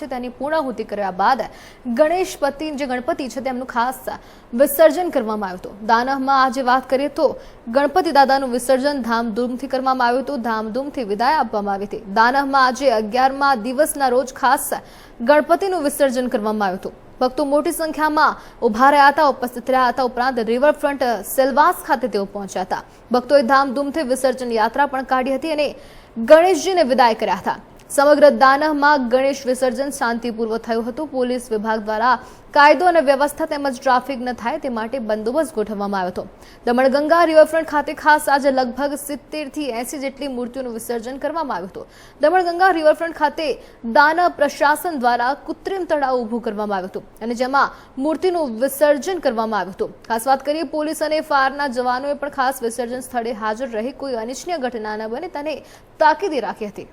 છે તેની પૂર્ણાહુતિ કર્યા બાદ ગણેશપતિ જે ગણપતિ છે તેમનું ખાસ વિસર્જન કરવામાં આવ્યું હતું. દાનહમાં આજે વાત કરીએ તો ગણપતિ દાદાનું વિસર્જન ધામધૂમથી કરવામાં આવ્યું હતું. ધામધૂમથી વિદાય આપવામાં આવી હતી. દાનહમાં આજે અગિયારમા દિવસના રોજ ખાસ ગણપતિનું વિસર્જન કરવામાં આવ્યું હતું. ભક્તો મોટી સંખ્યામાં ઊભા રહ્યા હતા, ઉપસ્થિત રહ્યા હતા. ઉપરાંત રિવરફ્રન્ટ સેલવાસ ખાતે તેઓ પહોંચ્યા હતા. ભક્તોએ ધામધૂમથી વિસર્જન યાત્રા પણ કાઢી હતી અને ગણેશજીને વિદાય કર્યા હતા. સમગ્ર દાનહમાં ગણેશ વિસર્જન શાંતિપૂર્વક થયું હતું. પોલીસ વિભાગ દ્વારા કાયદો અને વ્યવસ્થા તેમજ ટ્રાફિક ન થાય તે માટે બંદોબસ્ત ગોઠવવામાં આવ્યો હતો. દમણગંગા રિવરફ્રન્ટ ખાતે ખાસ આજે લગભગ સિત્તેરથી એસી જેટલી મૂર્તિઓનું વિસર્જન કરવામાં આવ્યું હતું. દમણગંગા રિવરફ્રન્ટ ખાતે દાનહ પ્રશાસન દ્વારા કૃત્રિમ તળાવ ઊભું કરવામાં આવ્યું હતું અને જેમાં મૂર્તિનું વિસર્જન કરવામાં આવ્યું હતું. ખાસ વાત કરીએ, પોલીસ અને ફાયરના જવાનોએ પણ ખાસ વિસર્જન સ્થળે હાજર રહી કોઈ અનિચ્છનીય ઘટના ન બને તેને તાકીદે રાખી હતી.